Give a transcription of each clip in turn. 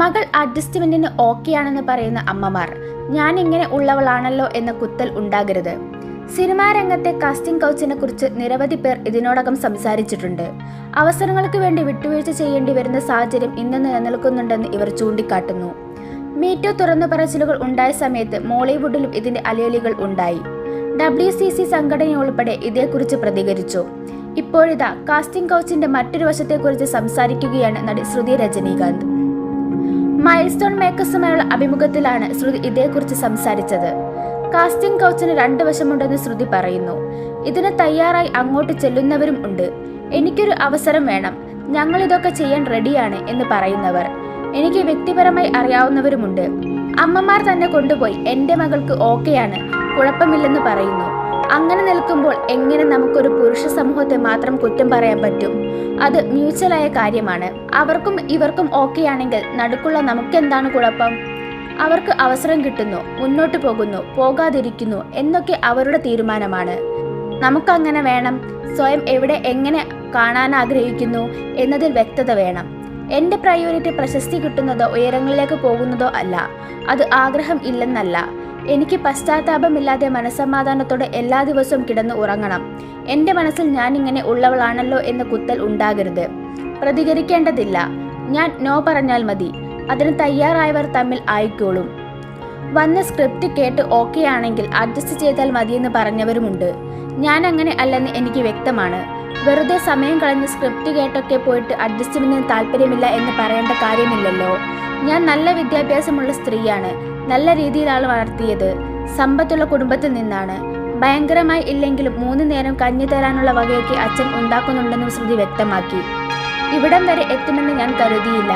മകൾ അഡ്ജസ്റ്റ്മെന്റിന് ഓക്കെയാണെന്ന് പറയുന്ന അമ്മമാർ ഞാൻ ഇങ്ങനെ ഉള്ളവളാണല്ലോ എന്ന കുത്തൽ ഉണ്ടാകരുത്. സിനിമാ രംഗത്തെ കാസ്റ്റിംഗ് കൗച്ചിനെ കുറിച്ച് നിരവധി പേർ ഇതിനോടകം സംസാരിച്ചിട്ടുണ്ട്. അവസരങ്ങൾക്ക് വേണ്ടി വിട്ടുവീഴ്ച ചെയ്യേണ്ടി വരുന്ന സാഹചര്യം ഇന്ന് നിലനിൽക്കുന്നുണ്ടെന്ന് ഇവർ ചൂണ്ടിക്കാട്ടുന്നു. മീറ്റോ തുറന്നു പറച്ചിലുകൾ ഉണ്ടായ സമയത്ത് മോളിവുഡിലും ഇതിന്റെ അലയലികൾ ഉണ്ടായി. ഡബ്ല്യു സി സി സംഘടന ഉൾപ്പെടെ ഇതേക്കുറിച്ച് പ്രതികരിച്ചു. ഇപ്പോഴിതാ കാസ്റ്റിംഗ് കൗച്ചിന്റെ മറ്റൊരു വശത്തെക്കുറിച്ച് സംസാരിക്കുകയാണ് നടി ശ്രുതി രജനീകാന്ത്. മൈൽ സ്റ്റോൺ മേക്കേഴ്സുമായുള്ള അഭിമുഖത്തിലാണ് ശ്രുതി ഇതേക്കുറിച്ച് സംസാരിച്ചത്. കാസ്റ്റിംഗ് കൗച്ചിന് രണ്ട് വശമുണ്ടെന്ന് ശ്രുതി പറയുന്നു. ഇതിന് തയ്യാറായി അങ്ങോട്ട് ചെല്ലുന്നവരും ഉണ്ട്. എനിക്കൊരു അവസരം വേണം. ഞങ്ങൾ ഇതൊക്കെ ചെയ്യാൻ റെഡിയാണ് എന്ന് പറയുന്നവർ. എനിക്ക് വ്യക്തിപരമായി അറിയാവുന്നവരുമുണ്ട്. അമ്മമാർ തന്നെ കൊണ്ടുപോയി എന്റെ മകൾക്ക് ഓക്കെയാണ്. കുഴപ്പമില്ലെന്ന് പറയുന്നു. അങ്ങനെ നിൽക്കുമ്പോൾ എങ്ങനെ നമുക്കൊരു പുരുഷ സമൂഹത്തെ മാത്രം കുറ്റം പറയാൻ പറ്റും? അത് മ്യൂച്വലായ കാര്യമാണ്. അവർക്കും ഇവർക്കും ഓക്കെ ആണെങ്കിൽ നടുക്കുള്ള നമുക്കെന്താണ് കുഴപ്പം? അവർക്ക് അവസരം കിട്ടുന്നു മുന്നോട്ട് പോകുന്നു പോകാതിരിക്കുന്നു എന്നൊക്കെ അവരുടെ തീരുമാനമാണ്. നമുക്കങ്ങനെ വേണം സ്വയം എവിടെ എങ്ങനെ കാണാൻ ആഗ്രഹിക്കുന്നു എന്നതിൽ വ്യക്തത വേണം. എന്റെ പ്രയോറിറ്റി പ്രശസ്തി കിട്ടുന്നതോ ഉയരങ്ങളിലേക്ക് പോകുന്നതോ അല്ല അത് ആഗ്രഹം ഇല്ലെന്നല്ല. എനിക്ക് പശ്ചാത്താപമില്ലാതെ മനസ്സമാധാനത്തോടെ എല്ലാ ദിവസവും കിടന്ന് ഉറങ്ങണം. എന്റെ മനസ്സിൽ ഞാൻ ഇങ്ങനെ ഉള്ളവളാണല്ലോ എന്ന കുത്തൽ ഉണ്ടാകരുത്. പ്രതികരിക്കേണ്ടതില്ല. ഞാൻ നോ പറഞ്ഞാൽ മതി. അതിന് തയ്യാറായവർ തമ്മിൽ ആയിക്കോളും. വന്ന സ്ക്രിപ്റ്റ് കേട്ട് ഓക്കെ ആണെങ്കിൽ അഡ്ജസ്റ്റ് ചെയ്താൽ മതിയെന്ന് പറഞ്ഞവരുമുണ്ട്. ഞാൻ അങ്ങനെ അല്ലെന്ന് എനിക്ക് വ്യക്തമാണ്. വെറുതെ സമയം കളഞ്ഞ് സ്ക്രിപ്റ്റ് കേട്ടൊക്കെ പോയിട്ട് അഡ്ജസ്റ്റ്മെന്റിന് താല്പര്യമില്ല എന്ന് പറയേണ്ട കാര്യമില്ലല്ലോ. ഞാൻ നല്ല വിദ്യാഭ്യാസമുള്ള സ്ത്രീയാണ്. നല്ല രീതിയിലാണ് വളർത്തിയത്. സമ്പത്തുള്ള കുടുംബത്തിൽ നിന്നാണ്. ഭയങ്കരമായി ഇല്ലെങ്കിലും മൂന്ന് നേരം കഞ്ഞി തരാനുള്ള വകയൊക്കെ അച്ഛൻ ഉണ്ടാക്കുന്നുണ്ടെന്നും ശ്രുതി വ്യക്തമാക്കി. ഇവിടം വരെ എത്തുമെന്ന് ഞാൻ കരുതിയില്ല.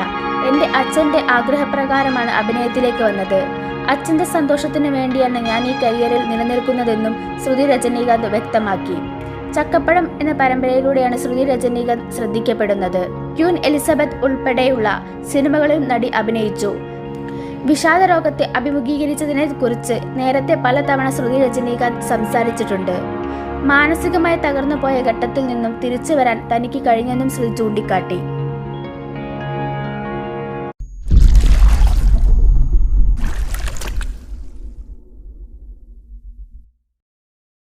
എന്റെ അച്ഛന്റെ ആഗ്രഹപ്രകാരമാണ് അഭിനയത്തിലേക്ക് വന്നത്. അച്ഛന്റെ സന്തോഷത്തിന് വേണ്ടിയാണ് ഞാൻ ഈ കരിയറിൽ നിലനിൽക്കുന്നതെന്നും ശ്രുതി രജനീകാന്ത് വ്യക്തമാക്കി. ചക്കപ്പഴം എന്ന പരമ്പരയിലൂടെയാണ് ശ്രുതി രജനീകാന്ത് ശ്രദ്ധിക്കപ്പെടുന്നത്. ക്യൂൻ എലിസബത്ത് ഉൾപ്പെടെയുള്ള സിനിമകളിൽ നടി അഭിനയിച്ചു. വിഷാദ രോഗത്തെ അഭിമുഖീകരിച്ചതിനെ കുറിച്ച് നേരത്തെ പലതവണ ശ്രുതി രജനീകാന്ത് സംസാരിച്ചിട്ടുണ്ട്. മാനസികമായി തകർന്നു പോയ ഘട്ടത്തിൽ നിന്നും തിരിച്ചു വരാൻ തനിക്ക് കഴിഞ്ഞെന്നും ശ്രുതി ചൂണ്ടിക്കാട്ടി.